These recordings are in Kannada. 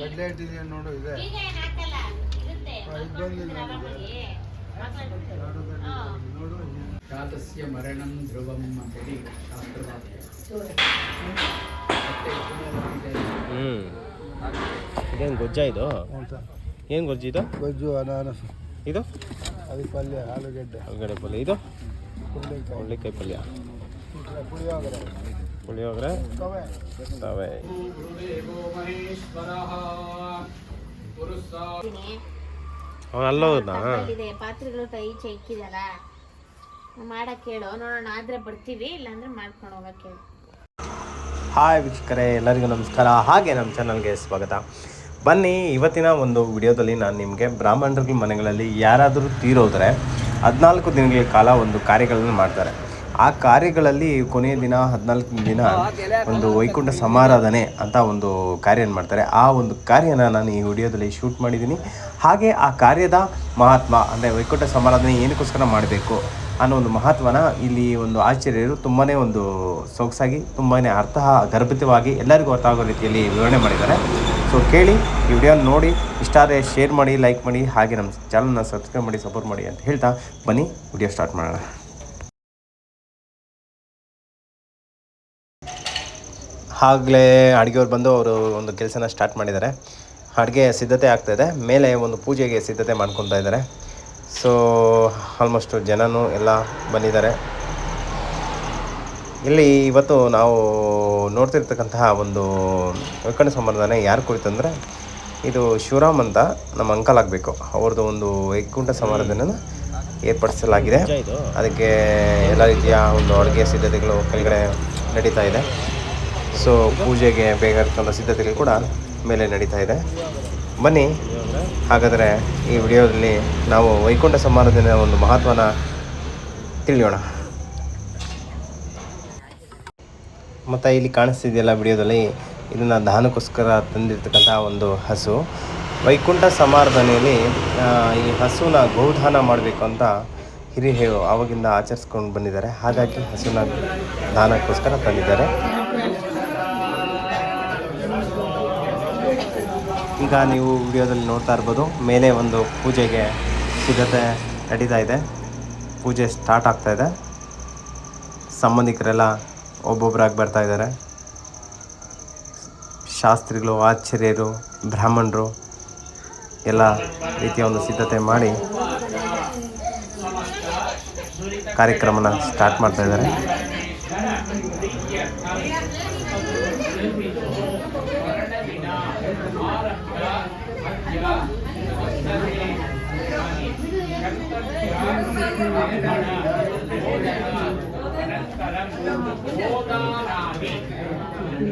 ಕಡ್ಲೆ ಇದೆ. ನೋಡು ಇದೆ ನೋಡು. ಜಾತಸ್ಯ ಮರಣಂ ಧ್ರುವಂ ಅಂತೇಳಿ ಹೇಳಿ ಮತ್ತೆ ಪುನರ್ವಿಜಯ. ಹ್ಞೂ ಇದೇನು ಗೊಜ್ಜ ಇದು? ಏನ್ ಏನು ಗೊಜ್ಜು ಇದು? ಗೊಜ್ಜು ಅನಾನಸ್. ಇದು? ಅದು ಪಲ್ಯ ಆಲೂಗಡ್ಡೆ. ಆಲೂಗಡ್ಡೆ ಪಲ್ಯ. ಇದು? ಹುರುಳಿಕಾಯಿ. ಹುಳ್ಳಿಕಾಯಿ ಪಲ್ಯ. ಪುಳಿಯೋಗರೆ. ತವೆ. ತವೆ ಮಹೇಶ್ವರಃ ಪುರುಷ ಅವನು ಅಲ್ಲೋದಾ ಇದೆ ಪಾತ್ರೆಗಳು ಈಚೆ ಇಕ್ಕಿದಾರ ಮಾಡಕ್ ಹೇಳು. ನೋಡೋಣ ಆದ್ರೆ ಬರ್ತೀವಿ ಇಲ್ಲಾಂದ್ರೆ ಮಾಡ್ಕೊಂಡು ಹೋಗಕ್ಕೆ ಹೇಳು. ಹಾಯ್ ವೀಕ್ಷಕರೇ ಎಲ್ಲರಿಗೂ ನಮಸ್ಕಾರ. ಹಾಗೆ ನಮ್ಮ ಚಾನಲ್ಗೆ ಸ್ವಾಗತ. ಬನ್ನಿ ಇವತ್ತಿನ ಒಂದು ವಿಡಿಯೋದಲ್ಲಿ ನಾನು ನಿಮಗೆ ಬ್ರಾಹ್ಮಣರ ಮನೆಗಳಲ್ಲಿ ಯಾರಾದರೂ ತೀರೋದ್ರೆ ಹದಿನಾಲ್ಕು ದಿನಗಳ ಕಾಲ ಒಂದು ಕಾರ್ಯಗಳನ್ನು ಮಾಡ್ತಾರೆ. ಆ ಕಾರ್ಯಗಳಲ್ಲಿ ಕೊನೆಯ ದಿನ, ಹದಿನಾಲ್ಕು ದಿನ ಒಂದು ವೈಕುಂಠ ಸಮಾರಾಧನೆ ಅಂತ ಒಂದು ಕಾರ್ಯ ಮಾಡ್ತಾರೆ, ಆ ಒಂದು ಕಾರ್ಯನ ನಾನು ಈ ವಿಡಿಯೋದಲ್ಲಿ ಶೂಟ್ ಮಾಡಿದ್ದೀನಿ. ಹಾಗೆ ಆ ಕಾರ್ಯದ ಮಹಾತ್ಮ, ಅಂದರೆ ವೈಕುಂಠ ಸಮಾರಾಧನೆ ಏನಕ್ಕೋಸ್ಕರ ಮಾಡಬೇಕು ಅನ್ನೋ ಒಂದು ಮಹತ್ವನ ಇಲ್ಲಿ ಒಂದು ಆಚಾರ್ಯರು ತುಂಬಾ ಒಂದು ಸೊಗಸಾಗಿ ತುಂಬಾ ಅರ್ಥ ಗರ್ಭಿತವಾಗಿ ಎಲ್ಲರಿಗೂ ಅರ್ಥ ಆಗೋ ರೀತಿಯಲ್ಲಿ ವಿವರಣೆ ಮಾಡಿದ್ದಾರೆ. ಸೊ ಕೇಳಿ ಈ ವಿಡಿಯೋನ ನೋಡಿ, ಇಷ್ಟ ಆದರೆ ಶೇರ್ ಮಾಡಿ ಲೈಕ್ ಮಾಡಿ, ಹಾಗೆ ನಮ್ಮ ಚಾನಲ್ನ ಸಬ್ಸ್ಕ್ರೈಬ್ ಮಾಡಿ ಸಪೋರ್ಟ್ ಮಾಡಿ ಅಂತ ಹೇಳ್ತಾ ಬನ್ನಿ, ವಿಡಿಯೋ ಸ್ಟಾರ್ಟ್ ಮಾಡೋಣ. ಆಗಲೇ ಅಡುಗೆಯವ್ರು ಬಂದು ಅವರು ಒಂದು ಕೆಲಸನ ಸ್ಟಾರ್ಟ್ ಮಾಡಿದ್ದಾರೆ. ಅಡುಗೆ ಸಿದ್ಧತೆ ಆಗ್ತಾ ಇದೆ. ಮೇಲೆ ಒಂದು ಪೂಜೆಗೆ ಸಿದ್ಧತೆ ಮಾಡ್ಕೊತಾ ಇದ್ದಾರೆ. ಸೊ ಆಲ್ಮೋಸ್ಟ್ ಜನನೂ ಎಲ್ಲ ಬಂದಿದ್ದಾರೆ. ಇಲ್ಲಿ ಇವತ್ತು ನಾವು ನೋಡ್ತಿರ್ತಕ್ಕಂತಹ ಒಂದು ವೈಕಣ್ಣ ಸಂಬಂಧನೆ ಯಾರು ಕುರಿತಂದರೆ ಇದು ಶಿವರಾಮ್ ಅಂತ ನಮ್ಮ ಅಂಕಲ್ ಆಗಬೇಕು. ಅವ್ರದ್ದು ಒಂದು ವೈಕುಂಠ ಸಮಾರಂಭನ ಏರ್ಪಡಿಸಲಾಗಿದೆ. ಅದಕ್ಕೆ ಎಲ್ಲ ರೀತಿಯ ಒಂದು ಅಡುಗೆ ಸಿದ್ಧತೆಗಳು ಕೆಳಗಡೆ ನಡೀತಾ ಇದೆ. ಸೊ ಪೂಜೆಗೆ ಬೇಕಾದಂಥ ಸಿದ್ಧತೆಗಳು ಕೂಡ ಮೇಲೆ ನಡೀತಾ ಇದೆ. ಬನ್ನಿ, ಹಾಗಾದರೆ ಈ ವಿಡಿಯೋದಲ್ಲಿ ನಾವು ವೈಕುಂಠ ಸಮಾರಾಧನೆಯ ಒಂದು ಮಹತ್ವನ ತಿಳಿಯೋಣ. ಮತ್ತು ಇಲ್ಲಿ ಕಾಣಿಸ್ತಿದೆಯಲ್ಲ ವಿಡಿಯೋದಲ್ಲಿ, ಇದನ್ನು ದಾನಕ್ಕೋಸ್ಕರ ತಂದಿರ್ತಕ್ಕಂಥ ಒಂದು ಹಸು. ವೈಕುಂಠ ಸಮಾರಾಧನೆಯಲ್ಲಿ ಈ ಹಸುನ ಗೋದಾನ ಮಾಡಬೇಕು ಅಂತ ಹಿರಿಯರು ಆವಾಗಿಂದ ಆಚರಿಸ್ಕೊಂಡು ಬಂದಿದ್ದಾರೆ. ಹಾಗಾಗಿ ಹಸುನ ದಾನಕ್ಕೋಸ್ಕರ ತಂದಿದ್ದಾರೆ. ಈಗ ನೀವು ವಿಡಿಯೋದಲ್ಲಿ ನೋಡ್ತಾ ಇರ್ಬೋದು, ಮೇಲೆ ಒಂದು ಪೂಜೆಗೆ ಸಿದ್ಧತೆ ನಡೀತಾ ಇದೆ. ಪೂಜೆ ಸ್ಟಾರ್ಟ್ ಆಗ್ತಾ ಇದೆ. ಸಂಬಂಧಿಕರೆಲ್ಲ ಒಬ್ಬೊಬ್ಬರಾಗಿ ಬರ್ತಾ ಇದ್ದಾರೆ. ಶಾಸ್ತ್ರಿಗಳು, ಆಚಾರ್ಯರು, ಬ್ರಾಹ್ಮಣರು ಎಲ್ಲ ರೀತಿಯ ಒಂದು ಸಿದ್ಧತೆ ಮಾಡಿ ಕಾರ್ಯಕ್ರಮನ ಸ್ಟಾರ್ಟ್ ಮಾಡ್ತಾ ಇದ್ದಾರೆ.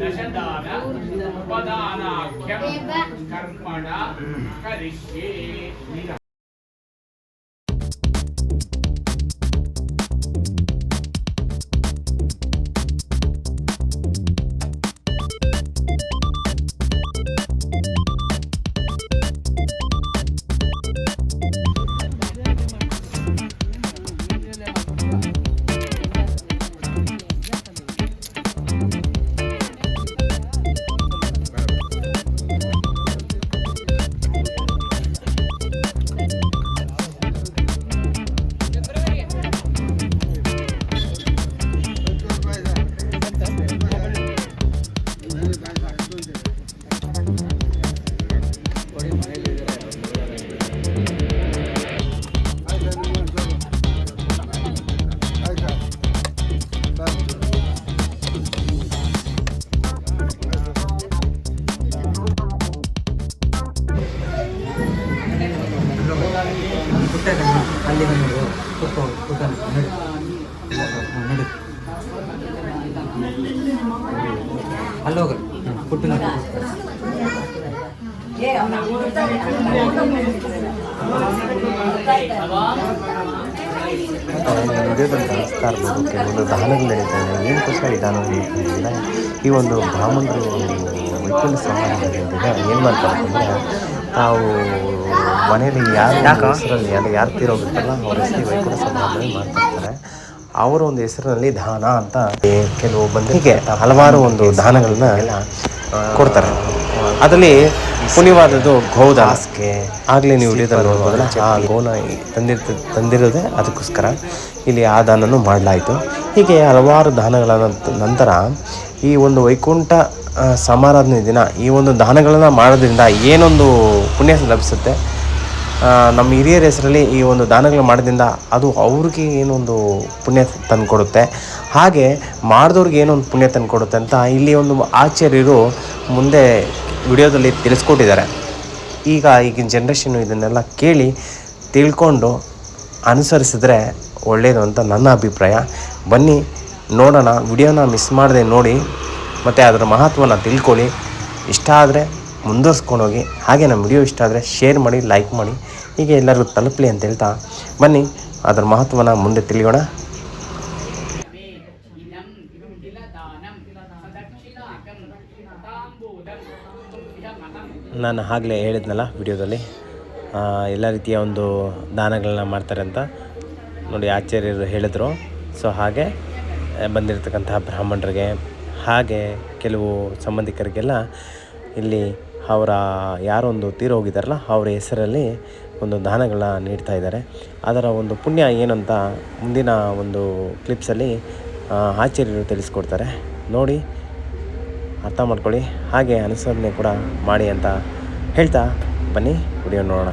दशदान उपदानाख्यं कर्मणा करिष्ये ಕರಿಷ್ಯೆ ಅಲ್ಲೋಗ ಪುಟ್ಟಿನ ವಿಡಿಯೋದಲ್ಲಿ ಅಲ್ಲೋಗ ಕೆಲವೊಂದು ದಾನಗಳು ನಡೀತಾ ಇದೆ ಈ ನಡೀತಾ ಇದೆ ಅಂದರೆ ಈ ಒಂದು ಬ್ರಾಹ್ಮಣರು ವೈಕುಂಠ ಸಮಾರಂಭದಿಂದ ಏನು ಮಾಡ್ತಾರೆ ಅಂದರೆ ತಾವು ಮನೇಲಿ ಯಾರು ಹೆಸರಲ್ಲಿ ಅಲ್ಲಿ ಯಾರು ತೀರೋಗಿರ್ತಾರಲ್ಲ ಅವ್ರ ಹೆಸರು ವೈಕುಂಠ ಸಮಾರಂಭ ಮಾಡ್ತಿರ್ತಾರೆ ಅವರ ಒಂದು ಹೆಸರಿನಲ್ಲಿ ದಾನ ಅಂತ ಕೆಲವು ಬಂದು ಹೀಗೆ ಹಲವಾರು ಒಂದು ದಾನಗಳನ್ನ ಕೊಡ್ತಾರೆ. ಅದರಲ್ಲಿ ಪುಣ್ಯವಾದದ್ದು ಗೋದಾಸ್ಗೆ ಆಗಲೇ ನೀವು ನೋಡ್ಬೋದಲ್ಲ ಆ ಗೋನ ತಂದಿರ್ತ ತಂದಿರೋದೇ ಅದಕ್ಕೋಸ್ಕರ ಇಲ್ಲಿ ಆ ದಾನನೂ ಮಾಡಲಾಯಿತು. ಹೀಗೆ ಹಲವಾರು ದಾನಗಳ ನಂತರ ಈ ಒಂದು ವೈಕುಂಠ ಸಮಾರಾಧನೆ ದಿನ, ಈ ಒಂದು ದಾನಗಳನ್ನು ಮಾಡೋದ್ರಿಂದ ಏನೊಂದು ಪುಣ್ಯ ಲಭಿಸುತ್ತೆ. ನಮ್ಮ ಹಿರಿಯರ ಹೆಸರಲ್ಲಿ ಈ ಒಂದು ದಾನಗಳು ಮಾಡೋದ್ರಿಂದ ಅದು ಅವ್ರಿಗೆ ಏನೊಂದು ಪುಣ್ಯ ತಂದುಕೊಡುತ್ತೆ. ಹಾಗೆ ಮಾಡಿದವ್ರಿಗೆ ಏನೊಂದು ಪುಣ್ಯ ತಂದುಕೊಡುತ್ತೆ ಅಂತ ಇಲ್ಲಿ ಒಂದು ಆಚಾರ್ಯರು ಮುಂದೆ ವಿಡಿಯೋದಲ್ಲಿ ತಿಳಿಸ್ಕೊಟ್ಟಿದ್ದಾರೆ. ಈಗ ಈಗಿನ ಜನ್ರೇಷನ್ನು ಇದನ್ನೆಲ್ಲ ಕೇಳಿ ತಿಳ್ಕೊಂಡು ಅನುಸರಿಸಿದ್ರೆ ಒಳ್ಳೆಯದು ಅಂತ ನನ್ನ ಅಭಿಪ್ರಾಯ. ಬನ್ನಿ, ನೋಡೋಣ, ವಿಡಿಯೋನ ಮಿಸ್ ಮಾಡದೆ ನೋಡಿ ಮತ್ತು ಅದರ ಮಹತ್ವನ ತಿಳ್ಕೊಳ್ಳಿ. ಇಷ್ಟ ಆದರೆ ಮುಂದುವರ್ಸ್ಕೊಂಡೋಗಿ, ಹಾಗೆ ನಮ್ಮ ವಿಡಿಯೋ ಇಷ್ಟ ಆದರೆ ಶೇರ್ ಮಾಡಿ, ಲೈಕ್ ಮಾಡಿ, ಹೀಗೆ ಎಲ್ಲರಿಗೂ ತಲುಪಲಿ ಅಂತ ಹೇಳ್ತಾ ಬನ್ನಿ. ಅದರ ಮಹತ್ವನ ಮುಂದೆ ತಿಳಿಯೋಣ. ನಾನು ಆಗಲೇ ಹೇಳಿದ್ನಲ್ಲ ವಿಡಿಯೋದಲ್ಲಿ ಎಲ್ಲ ರೀತಿಯ ಒಂದು ದಾನಗಳನ್ನ ಮಾಡ್ತಾರೆ ಅಂತ ನೋಡಿ ಆಚಾರ್ಯರು ಹೇಳಿದರು. ಸೊ ಹಾಗೆ ಬಂದಿರತಕ್ಕಂತಹ ಬ್ರಾಹ್ಮಣರಿಗೆ ಹಾಗೆ ಕೆಲವು ಸಂಬಂಧಿಕರಿಗೆಲ್ಲ ಇಲ್ಲಿ ಅವರ ಯಾರೊಂದು ತೀರೋಗಿದ್ದಾರಲ್ಲ ಅವರ ಹೆಸರಲ್ಲಿ ಒಂದು ದಾನಗಳನ್ನ ನೀಡ್ತಾ ಇದ್ದಾರೆ. ಅದರ ಒಂದು ಪುಣ್ಯ ಏನಂತ ಮುಂದಿನ ಒಂದು ಕ್ಲಿಪ್ಸಲ್ಲಿ ಆಚಾರ್ಯರು ತಿಳಿಸ್ಕೊಡ್ತಾರೆ. ನೋಡಿ, ಅರ್ಥ ಮಾಡ್ಕೊಳ್ಳಿ. ಹಾಗೆ ಅನುಸರಣೆ ಕೂಡ ಮಾಡಿ ಅಂತ ಹೇಳ್ತಾ ಬನ್ನಿ. ವಿಡಿಯೋ ನೋಡೋಣ.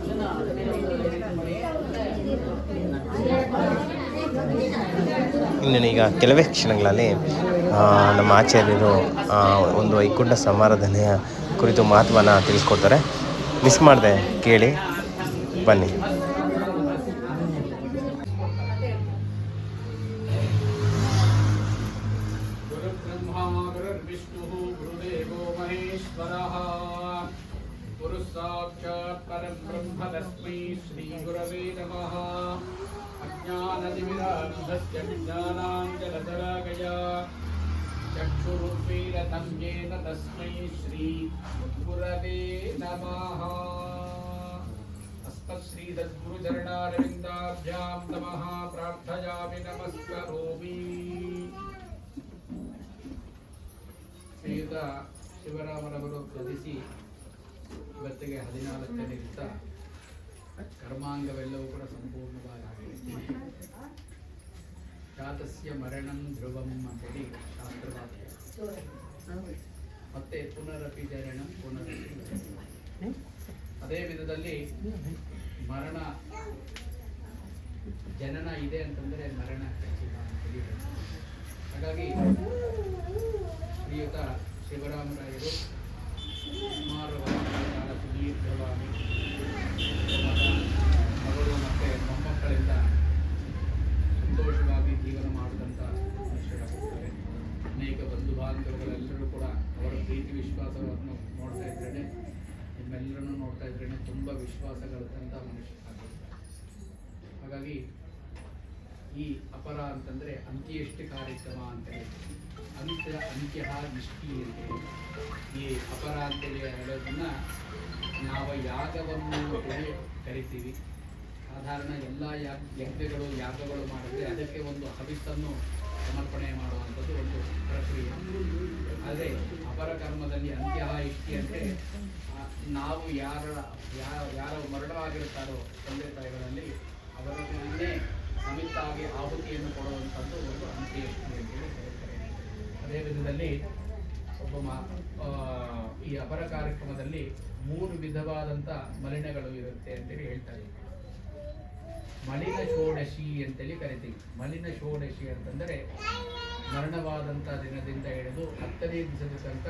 ಇನ್ನು ಈಗ ಕೆಲವೇ ಕ್ಷಣಗಳಲ್ಲಿ ನಮ್ಮ ಆಚಾರ್ಯರು ಒಂದು ವೈಕುಂಠ ಸಮಾರಾಧನೆಯ ಕುರಿತು ಮಹತ್ವನ ತಿಳಿಸ್ಕೊಡ್ತಾರೆ. ಮಿಸ್ ಮಾಡಿದೆ ಕೇಳಿ, ಬನ್ನಿ. ಗುರವೇ ನಮಃ ಅಸ್ತಶ್ರೀ ಸದ್ಗುರುಚರಣಾರವಿಂದಾಭ್ಯಾಂ ನಮಃ ಪ್ರಾರ್ಥಯಾಮಿ ನಮಸ್ಕರೋಮಿ ಶ್ರೀಯುತ ಶಿವರಾಮನವರು ಕೃತಿಸಿ ಇವತ್ತಿಗೆ ಹದಿನಾಲ್ಕನೇ ದಿವಸ ಕರ್ಮಾಂಗವೆಲ್ಲವೂ ಕೂಡ ಸಂಪೂರ್ಣವಾಗಿ ಜಾತಸ್ಯ ಮರಣಂ ಧ್ರುವಂ ಅಂತೇಳಿ ಶಾಸ್ತ್ರವಾದ ಮತ್ತೆ ಪುನರಪಿ ಜರಣ ಅದೇ ವಿಧದಲ್ಲಿ ಮರಣ ಜನನ ಇದೆ ಅಂತಂದ್ರೆ ಮರಣ. ಹಾಗಾಗಿ ಶ್ರೀಯುತ ಶಿವರಾಮರಾಯರು ಸುಮಾರು ಕಾಲ ಸುದೀರ್ಘವಾಗಿ ಮಗ, ಮಗಳು ಮತ್ತು ಮೊಮ್ಮಕ್ಕಳಿಂದ ಸಂತೋಷವಾಗಿ ಜೀವನ ಮಾಡಿದಂಥ ಮನುಷ್ಯರಾಗಿದ್ದಾರೆ ಅನೇಕ ಬಂಧು ಬಾಂಧವಗಳೆಲ್ಲರೂ ಕೂಡ ಅವರ ಪ್ರೀತಿ ವಿಶ್ವಾಸವನ್ನು ನೋಡ್ತಾ ಇದ್ದೇನೆ. ನಿಮ್ಮೆಲ್ಲರನ್ನು ನೋಡ್ತಾ ಇದ್ರೇನೆ ತುಂಬ ವಿಶ್ವಾಸಗಳಿದ್ದಂಥ ಮನುಷ್ಯ ಹಾಗಾಗಿ ಈ ಅಪರ ಅಂತಂದ್ರೆ ಅಂತ್ಯಷ್ಟಿ ಕಾರ್ಯಕ್ರಮ ಅಂತ ಹೇಳ್ತೀವಿ. ಅಂತ್ಯ ಅಂತ್ಯ, ನಿಷ್ಠಿ ಅಂತ ಈ ಅಪರ ಅಂತೇಳಿ ಹೇಳೋದನ್ನ ನಾವು ಯಾಗವನ್ನು ಹೇಳಿ ಕರಿತೀವಿ. ಸಾಧಾರಣ ಎಲ್ಲ ಯಾಗ ಯಜ್ಞಗಳು, ಯಾಗಗಳು ಮಾಡಿದ್ರೆ ಅದಕ್ಕೆ ಒಂದು ಹವಿಸ್ಸನ್ನು ಸಮರ್ಪಣೆ ಮಾಡುವಂಥದ್ದು ಒಂದು ಪ್ರಕ್ರಿಯೆ. ಆದರೆ ಅಪರ ಕರ್ಮದಲ್ಲಿ ಅಂತ್ಯ ಇಷ್ಟಿ ಅಂದರೆ ನಾವು ಯಾರ ಯಾರ ಯಾರ ಮರಣವಾಗಿರುತ್ತಾರೋ ತಂದೆ ತಾಯಿಗಳಲ್ಲಿ ಅವರನ್ನೇ ಸಮಿತಾಗಿ ಆಹುತಿಯನ್ನು ಕೊಡುವಂಥದ್ದು ಒಂದು ಅಂತ್ಯ ಅಂತೇಳಿ ಹೇಳ್ತಾರೆ. ಅದೇ ವಿಧದಲ್ಲಿ ಒಬ್ಬ ಈ ಅಪರ ಕಾರ್ಯಕ್ರಮದಲ್ಲಿ ಮೂರು ವಿಧವಾದಂಥ ಮಲಿನಗಳು ಇರುತ್ತೆ ಅಂತೇಳಿ ಹೇಳ್ತಾರೆ ಮಲಿನ ಷೋಡಶಿ ಅಂತೇಳಿ ಕರಿತೀವಿ. ಮಲಿನ ಷೋಡಶಿ ಅಂತಂದರೆ ಮರಣವಾದಂಥ ದಿನದಿಂದ ಹಿಡಿದು ಹತ್ತನೇ ದಿವಸದ ತನಕ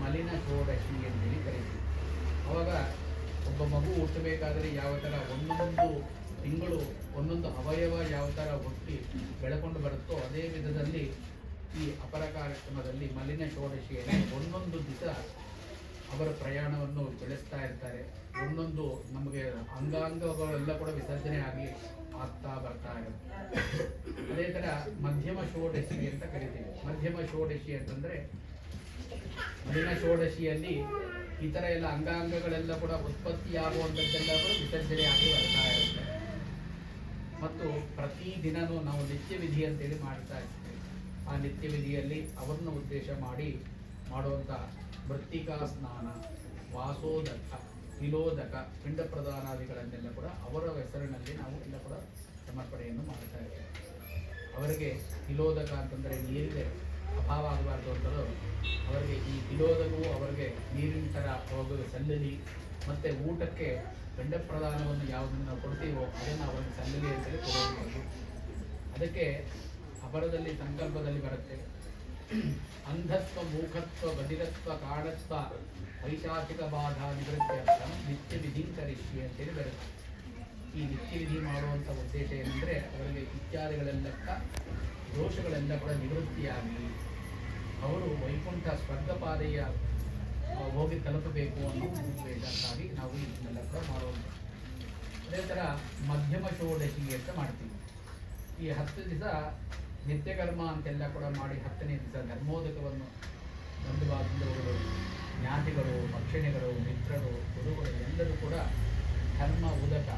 ಮಲಿನ ಷೋಡಶಿ ಅಂತೇಳಿ ಕರಿತೀವಿ. ಅವಾಗ ಒಬ್ಬ ಮಗು ಹುಟ್ಟಬೇಕಾದರೆ ಯಾವ ಥರ ಒಂದೊಂದು ತಿಂಗಳು, ಒಂದೊಂದು ಅವಯವ ಯಾವ ಥರ ಹುಟ್ಟಿ ಬೆಳಕೊಂಡು ಬರುತ್ತೋ ಅದೇ ವಿಧದಲ್ಲಿ ಈ ಅಪರ ಕಾರ್ಯಕ್ರಮದಲ್ಲಿ ಮಲಿನ ಷೋಡಶಿಯಲ್ಲಿ ಒಂದೊಂದು ದಿವಸ ಅವರ ಪ್ರಯಾಣವನ್ನು ಬೆಳೆಸ್ತಾ ಇರ್ತಾರೆ. ಒಂದೊಂದು ನಮಗೆ ಅಂಗಾಂಗಗಳೆಲ್ಲ ಕೂಡ ವಿಸರ್ಜನೆ ಆಗಿ ಆಗ್ತಾ ಬರ್ತಾ ಇರುತ್ತೆ. ಅದೇ ಥರ ಮಧ್ಯಮ ಷೋಡಶಿ ಅಂತ ಕರಿತೀವಿ. ಮಧ್ಯಮ ಷೋಡಶಿ ಅಂತಂದ್ರೆ ಮಧ್ಯಮ ಷೋಡಶಿಯಲ್ಲಿ ಈ ಥರ ಎಲ್ಲ ಅಂಗಾಂಗಗಳೆಲ್ಲ ಕೂಡ ಉತ್ಪತ್ತಿಯಾಗುವಂಥದ್ದೆಲ್ಲ ಕೂಡ ವಿಸರ್ಜನೆ ಆಗಿ ಬರ್ತಾ ಇರುತ್ತೆ. ಮತ್ತು ಪ್ರತಿ ದಿನನೂ ನಾವು ನಿತ್ಯವಿಧಿ ಅಂತೇಳಿ ಮಾಡ್ತಾ ಇರ್ತೀವಿ. ಆ ನಿತ್ಯ ವಿಧಿಯಲ್ಲಿ ಅವರನ್ನು ಉದ್ದೇಶ ಮಾಡಿ ಮಾಡುವಂಥ ಮೃತ್ತಿಕಾ ಸ್ನಾನ, ವಾಸೋದಕ, ತಿಲೋದಕ, ಪಿಂಡ ಪ್ರಧಾನಾದಿಗಳನ್ನೆಲ್ಲ ಕೂಡ ಅವರ ಹೆಸರಿನಲ್ಲಿ ನಾವು ಎಲ್ಲ ಕೂಡ ಸಮರ್ಪಣೆಯನ್ನು ಮಾಡ್ತಾ ಇದ್ದೇವೆ. ಅವರಿಗೆ ತಿಲೋದಕ ಅಂತಂದರೆ ನೀರಿಗೆ ಅಭಾವ ಆಗಬಾರ್ದು ಅಂತಲೂ ಅವರಿಗೆ ಈ ತಿಲೋದಕವು ಅವರಿಗೆ ನೀರಿನ ಥರ ಹೋಗಲು ಸಲ್ಲಲಿ, ಮತ್ತು ಊಟಕ್ಕೆ ಪಿಂಡ ಪ್ರದಾನವನ್ನು ಯಾವುದನ್ನು ನಾವು ಕೊಡ್ತೀವೋ ಅದನ್ನು ಅವರಿಗೆ ಸಲ್ಲಲಿ ಅಂತೇಳಿ ಕೊಡಬಹುದು ಅದಕ್ಕೆ ಅಪರದಲ್ಲಿ, ಸಂಕಲ್ಪದಲ್ಲಿ ಬರುತ್ತೆ. ಅಂಧತ್ವ ಮೂಖತ್ವ ಬದಿರತ್ವ ಕಾಡತ್ವ ಬಾಧಾ ಬಾಧ ನಿವೃತ್ತ್ಯರ್ಥ ನಿತ್ಯ ವಿಧಿಂಕರಿಷ್ಯ ಅಂತೇಳಿ ಬರುತ್ತೆ ಈ ನಿತ್ಯ ವಿಧಿ ಮಾಡುವಂಥ ಉದ್ದೇಶ ಏನಂದರೆ ಅವರಿಗೆ ಇತ್ಯಾದಿಗಳೆಲ್ಲ ದೋಷಗಳೆಲ್ಲ ಕೂಡ ನಿವೃತ್ತಿಯಾಗಿ ಅವರು ವೈಕುಂಠ ಸ್ವರ್ಗಪಾದೆಯ ಹೋಗಿ ತಲುಪಬೇಕು ಅನ್ನೋ ಉದ್ದೇಶಕ್ಕಾಗಿ ನಾವು ಇದನ್ನೆಲ್ಲ ಕೂಡ ಮಾಡುವಂಥ ಅದೇ ಥರ ಮಧ್ಯಮ ಷೋಡಶಿ ಅಂತ ಮಾಡ್ತೀವಿ. ಈ ಹತ್ತು ದಿವಸ ನಿತ್ಯಕರ್ಮ ಅಂತೆಲ್ಲ ಕೂಡ ಮಾಡಿ ಹತ್ತನೇ ದಿವಸ ಧರ್ಮೋದಕವನ್ನು ಬಂಧು ಬಾಂಧವರು ಜ್ಞಾತಿಗಳು ಭಕ್ಷಣಿಗಳು ಮಿತ್ರರು, ಗುರುಗಳು ಎಲ್ಲರೂ ಕೂಡ ಧರ್ಮ ಉದಕ.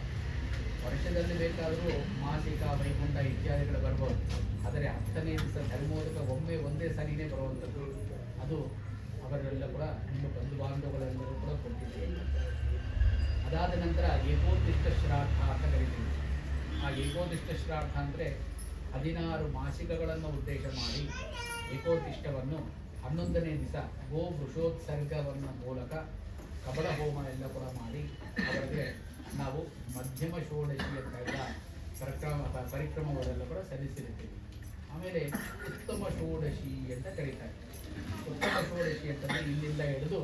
ವರ್ಷದಲ್ಲಿ ಬೇಕಾದರೂ ಮಾಸಿಕ, ವೈಕುಂಠ ಇತ್ಯಾದಿಗಳು ಬರಬಹುದು ಆದರೆ ಹತ್ತನೇ ದಿವಸ ಧರ್ಮೋದಕ ಒಮ್ಮೆ ಒಂದೇ ಸರಿನೇ ಬರುವಂಥದ್ದು. ಅದು ಅವರೆಲ್ಲ ಕೂಡ ನಿಮ್ಮ ಬಂಧು ಬಾಂಧವಗಳೆಲ್ಲರೂ ಕೂಡ ಕೊಟ್ಟಿದ್ದೇವೆ ಅದಾದ ನಂತರ ಏಕೋದಿಷ್ಟ ಶ್ರಾರ್ಥ ಅಂತ ಕರಿತೀವಿ. ಆ ಏಕೋದಿಷ್ಟ ಶ್ರಾರ್ಥ ಅಂದರೆ ಹದಿನಾರು ಮಾಸಿಕಗಳನ್ನು ಉದ್ದೇಶ ಮಾಡಿ ಏಕೋತಿಷ್ಠವನ್ನು ಹನ್ನೊಂದನೇ ದಿವಸ ಗೋ ವೃಷೋತ್ಸರ್ಗವನ್ನು ಮೂಲಕ ಕಬಳ ಹೋಮ ಎಲ್ಲ ಕೂಡ ಮಾಡಿ ಅವರಿಗೆ ನಾವು ಮಧ್ಯಮ ಷೋಡಶಿ ಅಂತ ಎಲ್ಲ ಪರಿಕ್ರಮ ಪರಿಕ್ರಮಗಳೆಲ್ಲ ಕೂಡ ಸಲ್ಲಿಸಿರುತ್ತೇವೆ. ಆಮೇಲೆ ಉತ್ತಮ ಷೋಡಶಿ ಅಂತ ಕರೀತಾರೆ. ಉತ್ತಮ ಷೋಡಶಿ ಅಂತಂದರೆ ಇಲ್ಲಿಂದ ಹಿಡಿದು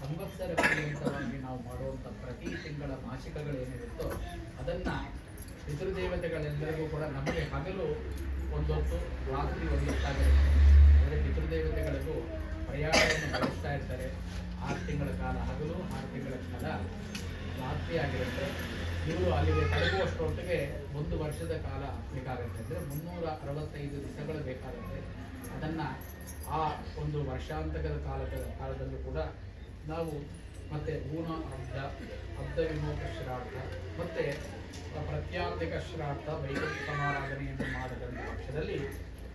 ಸಂವತ್ಸರ ಪರ್ಯಂತವಾಗಿ ನಾವು ಮಾಡುವಂಥ ಪ್ರತಿ ತಿಂಗಳ ಮಾಸಿಕಗಳೇನಿರುತ್ತೋ ಅದನ್ನು ಪಿತೃದೇವತೆಗಳೆಲ್ಲರಿಗೂ ಕೂಡ ನಮಗೆ ಹಗಲು ಒಂದೊತ್ತು ರಾತ್ರಿ ಒಂದೊತ್ತಾಗಿರುತ್ತೆ ಅಂದರೆ ಪಿತೃದೇವತೆಗಳಿಗೂ ಪ್ರಯಾಣವನ್ನು ಬಳಸ್ತಾ ಇರ್ತಾರೆ. ಆರು ತಿಂಗಳ ಕಾಲ ಹಗಲು, ಆರು ತಿಂಗಳ ಕಾಲ ರಾತ್ರಿ ಆಗಿರುತ್ತೆ. ಇವರು ಅಲ್ಲಿಗೆ ತಲುಪುವಷ್ಟರೊಟ್ಟಿಗೆ ಒಂದು ವರ್ಷದ ಕಾಲ ಬೇಕಾಗುತ್ತೆ. ಅಂದರೆ ಮುನ್ನೂರ ಅರವತ್ತೈದು ದಿವಸಗಳು ಬೇಕಾಗುತ್ತೆ. ಅದನ್ನು ಆ ಒಂದು ವರ್ಷಾಂತಕದ ಕಾಲದ ಕಾಲದಲ್ಲೂ ಕೂಡ ನಾವು ಮತ್ತೆ ಊನ ಅಬ್ದ ಅಬ್ದ ವಿಮೋಕ ಶ್ರಾರ್ಥ ಮತ್ತೆ ಪ್ರತ್ಯಾಂತಿಕ ಶ್ರಾರ್ಥ ವೈಕುಂಠ ಸಮಾರಾಧನೆಯನ್ನು ಮಾಡದಂಥ ಪಕ್ಷದಲ್ಲಿ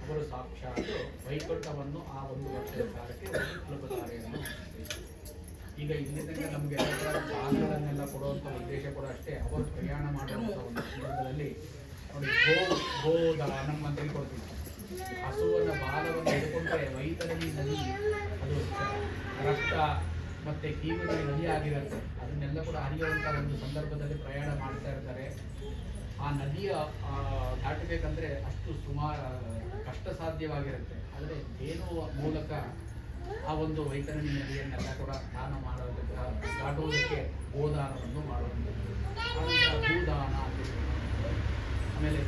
ಅವರು ಸಾಕ್ಷಾತ್ ವೈಕುಂಠವನ್ನು ಆ ಒಂದು ವರ್ಷದ ಕಾಲಕ್ಕೆ ಅನ್ನೋ ಈಗ ಇಲ್ಲಿ ತನಕ ನಮಗೆ ಭಾಗಗಳನ್ನೆಲ್ಲ ಕೊಡುವಂಥ ಉದ್ದೇಶ ಕೂಡ ಅಷ್ಟೇ. ಅವರು ಪ್ರಯಾಣ ಮಾಡುವಂಥ ಒಂದು ಸಂದರ್ಭದಲ್ಲಿ ಗೋ, ಗೋದಾನಂ ಅಂತ ಕೊಡ್ತೀವಿ ಹಸುವನ್ನ ಬಾಲವನ್ನು ಹಿಡ್ಕೊಂಡ್ರೆ ವೈತರಣಿ ನದಿ ಅದು ರಕ್ತ ಮತ್ತೆ ಕೀವಿನ ನದಿ ಆಗಿರುತ್ತೆ? ಅದನ್ನೆಲ್ಲ ಕೂಡ ಹರಿಯುವಂಥ ಒಂದು ಸಂದರ್ಭದಲ್ಲಿ ಪ್ರಯಾಣ ಮಾಡ್ತಾ ಇರ್ತಾರೆ. ಆ ನದಿಯ ದಾಟಬೇಕಂದ್ರೆ ಅಷ್ಟು ಸುಮಾರು, ಕಷ್ಟ ಸಾಧ್ಯವಾಗಿರುತ್ತೆ. ಆದರೆ ಏನೋ ಮೂಲಕ ಆ ಒಂದು ವೈತರಣಿ ನದಿಯನ್ನೆಲ್ಲ ಕೂಡ ಸ್ನಾನ ಮಾಡೋದಕ್ಕೆ, ದಾಟೋದಕ್ಕೆ ಗೋದಾನವನ್ನು ಮಾಡುವಂಥದ್ದು. ಆನಂತರ ಭೂದಾನ ಆಮೇಲೆ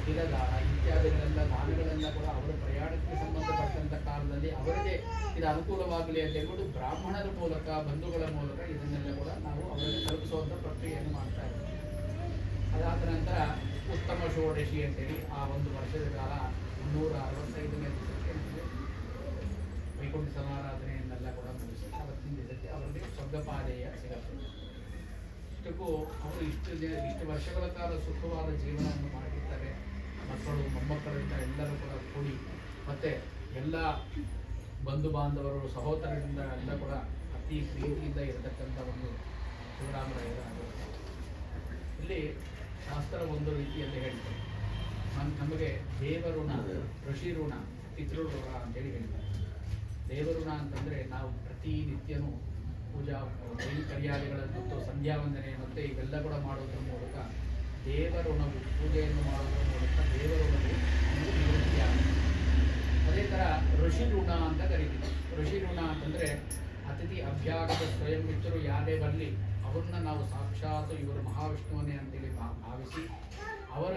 ಇತ್ಯಾದಿಗಳೆಲ್ಲ ದಾನಗಳೆಲ್ಲ ಕೂಡ ಅವರ ಪ್ರಯಾಣಕ್ಕೆ ಸಂಬಂಧಪಟ್ಟಂತ ಕಾಲದಲ್ಲಿ ಅವರಿಗೆ ಇದು ಅನುಕೂಲವಾಗಲಿ ಅಂತ ಹೇಳ್ಬಿಟ್ಟು ಬ್ರಾಹ್ಮಣರ ಮೂಲಕ, ಬಂಧುಗಳ ಮೂಲಕ ಇದನ್ನೆಲ್ಲ ಕೂಡ ನಾವು ಅವರಿಗೆ ತಲುಪಿಸುವಂಥ ಪ್ರಕ್ರಿಯೆಯನ್ನು ಮಾಡ್ತಾ ಇದ್ದೀವಿ. ಅದಾದ ನಂತರ ಉತ್ತಮ ಷೋಡಶಿ ಅಂತೇಳಿ ಆ ಒಂದು ವರ್ಷದ ಕಾಲ ಮುನ್ನೂರ ಅರವತ್ತೈದನೇ ದಿವಸಕ್ಕೆ ವೈಕುಂಠ ಸಮಾರಾಧನೆಯನ್ನೆಲ್ಲ ಕೂಡ ಮುಗಿಸಿ ಅವತ್ತಿನ ದಿವಸಕ್ಕೆ ಅವರಿಗೆ ಸ್ವರ್ಗಪಾದೆಯ ಸಿಗುತ್ತೆ. ಇಷ್ಟಕ್ಕೂ ಅವರು ಇಷ್ಟು ದಿನ ಇಷ್ಟು ವರ್ಷಗಳ ಕಾಲ ಸುಖವಾದ ಜೀವನವನ್ನು ಮಾಡಿರ್ತಾರೆ. ಮಕ್ಕಳು ಮೊಮ್ಮಕ್ಕಳಿಂದ ಎಲ್ಲರೂ ಕೂಡ ಕೂಡಿ ಮತ್ತೆ ಎಲ್ಲ ಬಂಧು ಬಾಂಧವರು ಸಹೋದರರಿಂದ ಎಲ್ಲ ಕೂಡ ಅತಿ ಪ್ರೀತಿಯಿಂದ ಇರತಕ್ಕಂಥ ಒಂದು ಶಿವರಾಮರಾಯರ. ಇಲ್ಲಿ ಶಾಸ್ತ್ರ ಒಂದು ರೀತಿಯಲ್ಲಿ ಹೇಳ್ತಾರೆ. ನಮ್ಮ ನಮಗೆ ದೇವಋಣ ಋಷಿ ಋಣ ಪಿತೃಋಣ ಅಂತೇಳಿ ಹೇಳ್ತಾರೆ. ದೇವಋಣ ಅಂತಂದರೆ ನಾವು ಪ್ರತಿನಿತ್ಯನೂ ಪೂಜಾ ಕೈಂಕರ್ಯಾದಿಗಳನ್ನು ಮತ್ತು ಸಂಧ್ಯಾ ವಂದನೆ ಮತ್ತು ಇವೆಲ್ಲ ಕೂಡ ಮಾಡೋದ್ರ ಮೂಲಕ ದೇವಋಣವು ಪೂಜೆಯನ್ನು ಮಾಡೋದ್ರ ಮೂಲಕ ದೇವರು ನಮಗೆ ನಿವೃತ್ತಿಯಾಗುತ್ತೆ ಅದೇ ಥರ ಋಷಿ ಋಣ ಅಂತ ಕರಿತೀವಿ. ಋಷಿ ಋಣ ಅಂತಂದರೆ ಅತಿಥಿ ಅಭ್ಯಾಗದ ಸ್ವಯಂ ಮಿತ್ರರು ಯಾರೇ ಬರಲಿ, ಅವ್ರನ್ನ ನಾವು ಸಾಕ್ಷಾತ್ ಇವರು ಮಹಾವಿಷ್ಣುವನೇ ಅಂತೇಳಿ ಭಾವಿಸಿ, ಅವರ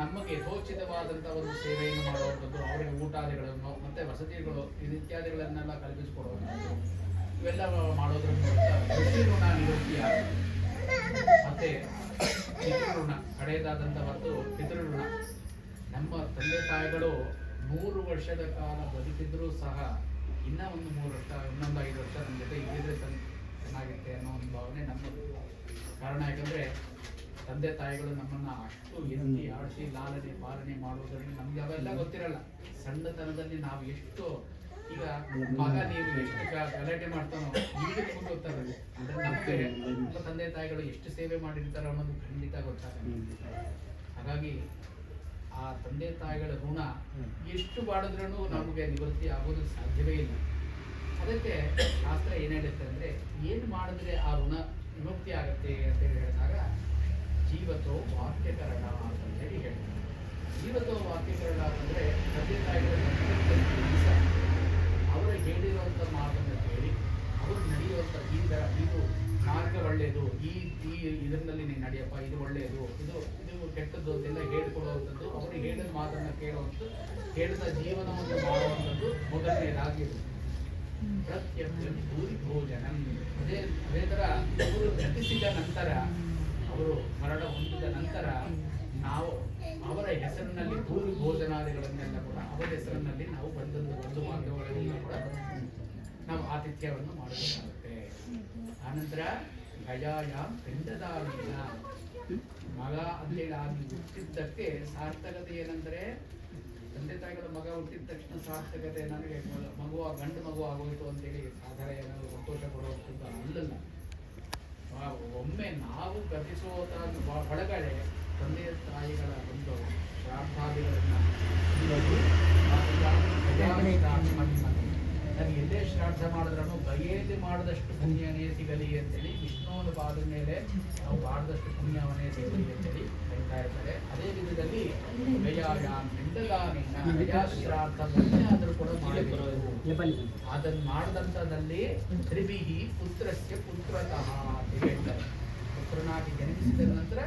ನಮಗೆ ಯಥೋಚಿತವಾದಂಥ ಒಂದು ಸೇವೆಯನ್ನು ಮಾಡುವಂಥದ್ದು, ಅವರಿಗೆ ಊಟಾದಿಗಳನ್ನು, ಮತ್ತು ವಸತಿಗಳು, ಇತ್ಯಾದಿಗಳನ್ನೆಲ್ಲ ಕಲ್ಪಿಸಿಕೊಡುವಂಥದ್ದು. ಇವೆಲ್ಲ ಮಾಡೋದ್ರ ಮೂಲಕ ಋಷಿ ಋಣ ನಿವೃತ್ತಿಯಾಗುತ್ತೆ ಮತ್ತೆ ಪಿತೃಋಣ ಹಳೆಯದಾದಂಥ ಮತ್ತು ಪಿತೃಋಣ. ನಮ್ಮ ತಂದೆ ತಾಯಿಗಳು ನೂರು ವರ್ಷದ ಕಾಲ ಬದುಕಿದ್ರೂ ಸಹ ಇನ್ನೂ ಒಂದು ಮೂರು ವರ್ಷ, ಇನ್ನೊಂದು ಐದು ವರ್ಷ ನಮ್ಮ ಜೊತೆ ಇದ್ದಿದ್ರೆ ಚೆನ್ನ- ಚೆನ್ನಾಗಿರುತ್ತೆ ಅನ್ನೋ ಒಂದು ಭಾವನೆ ನಮ್ಮದು. ಕಾರಣ ಯಾಕಂದ್ರೆ ತಂದೆ ತಾಯಿಗಳು ನಮ್ಮನ್ನ ಅಷ್ಟು ಎತ್ತಿ ಆಡಿಸಿ, ಲಾಲನೆ, ಪಾಲನೆ ಮಾಡುವುದರಲ್ಲಿ ನಮಗೆ ಅವೆಲ್ಲ ಗೊತ್ತಿರಲ್ಲ. ಸಣ್ಣತನದಲ್ಲಿ ನಾವು ಎಷ್ಟು ಈಗ ಮಗ ನೀವು ಎಷ್ಟು ಗಲಾಟೆ ಮಾಡ್ತಾನೋ ನಮ್ಗೆ ನಮ್ಮ ತಂದೆ ತಾಯಿಗಳು ಎಷ್ಟು ಸೇವೆ ಮಾಡಿರ್ತಾರೋ ಅನ್ನೋದು ಖಂಡಿತ ಗೊತ್ತಾಗಲ್ಲ. ಹಾಗಾಗಿ ಆ ತಂದೆ ತಾಯಿಗಳ ಋಣ ಎಷ್ಟು ಮಾಡಿದ್ರೂ ನಮಗೆ ನಿವೃತ್ತಿ ಆಗೋದು ಸಾಧ್ಯವೇ ಇಲ್ಲ. ಅದಕ್ಕೆ ಶಾಸ್ತ್ರ ಏನು ಹೇಳುತ್ತೆ ಅಂದ್ರೆ, ಏನು ಮಾಡಿದ್ರೆ ಆ ಋಣ ವಿಮುಕ್ತಿ ಆಗುತ್ತೆ ಅಂತ ಹೇಳಿ ಹೇಳಿದಾಗ ಜೀವತೋ ವಾಕ್ಯಕರಣ ಅಂತ ಹೇಳಿ ಹೇಳ್ತಾರೆ. ಜೀವತೋ ವಾಕ್ಯಕರಣ ಅಂತಂದರೆ ತಂದೆ ತಾಯಿಗಳ ಅವರು ಹೇಳಿರುವಂಥ ಮಾತನ್ನು ಕೇಳಿ, ಅವರು ಈ ಥರ ಇದು ಮಾರ್ಗ ಒಳ್ಳೆಯದು, ಈ ಈ ಇದರಲ್ಲಿ ನೀನು ನಡೆಯಪ್ಪ, ಇದು ಒಳ್ಳೆಯದು, ಇದು ಇದು ಕೆಟ್ಟದ್ದು ಅಂತೆಲ್ಲ ಹೇಳ್ಕೊಡುವಂಥದ್ದು, ಅವರು ಹೇಳಿದ ಮಾತನ್ನು ಕೇಳುವಂಥದ್ದು, ಹೇಳಿದ ಜೀವನವನ್ನು ಮಾಡುವಂಥದ್ದು ಮೊದಲನೇದಾಗಿರುತ್ತೆ ಪ್ರತ್ಯಕ್ಷ ಭೋಜನ ಅದೇ ಅದೇ ತರ ಅವರು ನಟಿಸಿದ ನಂತರ, ಅವರು ಮರಣ ಹೊಂದಿದ ನಂತರ ನಾವು ಅವರ ಹೆಸರಿನಲ್ಲಿ ಭೂಮಿ ಭೋಜನಾದಿಗಳನ್ನೆಲ್ಲ ಕೂಡ ಅವರ ಹೆಸರಿನಲ್ಲಿ ನಾವು ಬಂದದ್ದು ಬಂಧು ಬಾಂಧವಗಳೆಲ್ಲ ಕೂಡ ನಾವು ಆತಿಥ್ಯವನ್ನು ಮಾಡಬೇಕಾಗುತ್ತೆ. ಆನಂತರ ಗಜಾಯ ಪಿಂಡದಾಗಿಲ್ಲ ಮಗ ಅಂತೇಳಿ ಆಗಿ ಹುಟ್ಟಿದ್ದಕ್ಕೆ ಸಾರ್ಥಕತೆ ಏನಂದ್ರೆ ತಂದೆ ತಾಯಿಗಳ ಮಗ ಹುಟ್ಟಿದ ತಕ್ಷಣ ಸಾರ್ಥಕತೆ ನನಗೆ ಮಗುವ ಮಗು ಗಂಡು ಮಗು ಆಗೋಯ್ತು ಅಂತೇಳಿ ಹೇಳಿ ಏನಾದ್ರು ಸಂತೋಷ ಪಡುವಂಥದ್ದು ಅಲ್ಲಲ್ಲ. ಆ, ಒಮ್ಮೆ ನಾವು ಗತಿಸೋದ ಬ- ಒಳಗಡೆ ತಂದೆ ತಾಯಿಗಳ ಒಂದು ಶ್ರಾದ್ದಾದಿಗಳನ್ನ ಇಲ್ಲದು ನಾನು ಎಲ್ಲೇ ಶ್ರಾದ್ದ ಮಾಡಿದ್ರೂ ಬಗೆಯಲ್ಲಿ ಮಾಡಿದಷ್ಟು ಪುಣ್ಯನೇ ಸಿಗಲಿ ಅಂತೇಳಿ ವಿಷ್ಣುವನ ಬಾದ ಮೇಲೆ ನಾವು ಮಾಡಿದಷ್ಟು ಪುಣ್ಯವನೇ ಸಿಗಲಿ ಅಂತೇಳಿ ಹೇಳ್ತಾ ಇರ್ತಾರೆ. ಅದೇ ವಿಧದಲ್ಲಿ ಪುಣ್ಯ ಆದರೂ ಕೂಡ ಮಾಡಬೇಕು. ಅದನ್ನು ಮಾಡಿದಂಥದ್ದಲ್ಲಿ ತ್ರಿವಿಹಿ ಪುತ್ರಸ್ಯ ಪುತ್ರತಃ ಅಂತ ಹೇಳ್ತಾರೆ. ಪುತ್ರನಾಗಿ ಜನಿಸಿದ ನಂತರ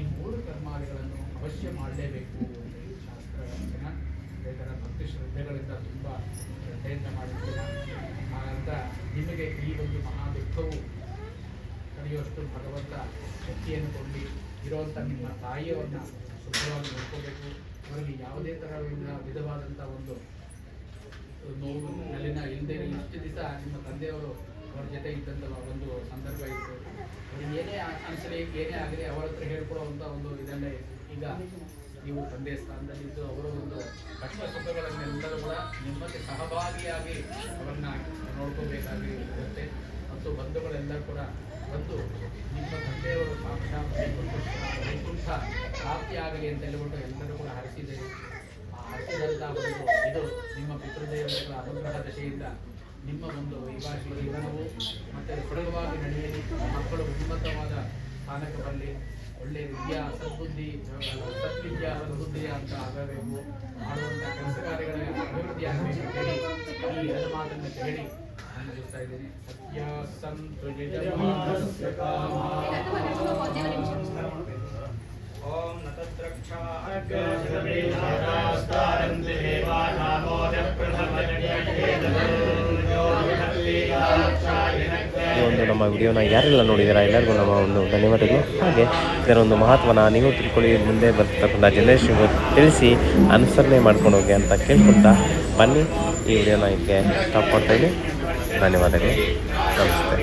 ಈ ಮೂರು ಕರ್ಮಾದಿಗಳನ್ನು ಅವಶ್ಯ ಮಾಡಲೇಬೇಕು ಅಂತ ಹೇಳಿ ಶಾಸ್ತ್ರ ಅದೇ ಭಕ್ತಿ ಶ್ರದ್ಧೆಗಳಿಂದ ತುಂಬ ಶ್ರದ್ಧೆಯಿಂದ ಮಾಡಿದ್ದೀರ ಹಾಗಂತ ನಿಮಗೆ ಈ ಒಂದು ಮಹಾ ದುಃಖವು ಕಳೆಯುವಷ್ಟು ಭಗವಂತ ಶಕ್ತಿಯನ್ನು ಕೊಡಿ ಇರುವಂಥ ನಿಮ್ಮ ತಾಯಿಯವನ್ನ ಶುದ್ಧವಾಗಿ ನೋಡ್ಕೋಬೇಕು. ಅವರಿಗೆ ಯಾವುದೇ ತರಹದಿಂದ ವಿಧವಾದಂಥ ಒಂದು ನೋವು ನಲಿನ ಇಲ್ಲದೆ ಇಷ್ಟು ದಿವಸ ನಿಮ್ಮ ತಂದೆಯವರು ಅವ್ರ ಜೊತೆ ಇದ್ದಂಥ ಒಂದು ಸಂದರ್ಭ ಇತ್ತು. ಅವ್ರಿಗೆ ಏನೇ ಅನಿಸಲಿ, ಏನೇ ಆಗಲಿ ಅವರ ಹತ್ರ ಹೇಳ್ಕೊಡುವಂಥ ಒಂದು ಇದನ್ನೇ ಈಗ ನೀವು ತಂದೆ ಸ್ಥಾನದಲ್ಲಿದ್ದು ಅವರ ಒಂದು ಕಷ್ಟ ಸುಖಗಳನ್ನೆಲ್ಲರೂ ಕೂಡ ನಿಮ್ಮಲ್ಲಿ ಸಹಭಾಗಿಯಾಗಿ ಅವರನ್ನ ನೋಡ್ಕೋಬೇಕಾಗಿ ಇರುತ್ತೆ. ಮತ್ತು ಬಂಧುಗಳೆಲ್ಲ ಕೂಡ ಬಂದು ನಿಮ್ಮ ತಂದೆಯವರು ಸಾಕ್ಷ ವೈಕುಂಠ ವೈಕುಂಠ ಪ್ರಾಪ್ತಿಯಾಗಲಿ ಅಂತ ಹೇಳ್ಬಿಟ್ಟು ಎಲ್ಲರೂ ಕೂಡ ಹರಿಸಿದೆ ಆ ಹರಿಸಿದಂಥ ಒಂದು ಇದು ನಿಮ್ಮ ಪಿತೃದೇವರ ಅನುಗ್ರಹ ದಶೆಯಿಂದ ನಿಮ್ಮ ಒಂದು ವೈವಾಹಿಕ ಜೀವನವು ಮತ್ತೆ ಸುಲಭವಾಗಿ ನಡೆಯಲಿ, ಮಕ್ಕಳು ಉನ್ನತವಾದ ಸ್ಥಾನಕ್ಕೆ ಬರಲಿ ಒಳ್ಳೆಯ ವಿದ್ಯಾ, ಸದ್ಬುದ್ಧಿ, ಸದ್ವಿದ್ಯಾ ಸದ್ಬುದ್ಧಿ ಅಂತ ಆಗಬೇಕು. ಮಾಡುವಂಥ ಕೆಲಸ ಕಾರ್ಯಗಳ ಅಭಿವೃದ್ಧಿ ಆಗಬೇಕು ಹೇಳಿ ಎರಡು ಮಾತನ್ನು ಕೇಳಿ ನಾನು ಹೇಳ್ತಾ ಇದ್ದೀನಿ. ಸತ್ಯ ಸಂತು ಓಂ ನತದ್ರಕ್ಷಾ ಒಂದು ನಮ್ಮ ವಿಡಿಯೋನ ಯಾರೆಲ್ಲ ನೋಡಿದ್ದೀರಾ ಎಲ್ಲರಿಗೂ ನಮ್ಮ ಒಂದು ಧನ್ಯವಾದಗಳು. ಹಾಗೆ ಇದರ ಒಂದು ಮಹತ್ವನ ನೀವು ತಿಳ್ಕೊಳ್ಳಿ, ಮುಂದೆ ಬರ್ತಕ್ಕಂಥ ಜನರೇಷನ್ಗೂ ತಿಳಿಸಿ, ಅನುಸರಣೆ ಮಾಡ್ಕೊಂಡು ಹೋಗಿ ಅಂತ ಕೇಳ್ಕೊಳ್ತಾ ಬನ್ನಿ. ಈ ವಿಡಿಯೋನ ಇದಕ್ಕೆ ಸ್ಟಾಪ್ ಮಾಡ್ತೀನಿ ಧನ್ಯವಾದಗಳು. ನಮಸ್ತೆ.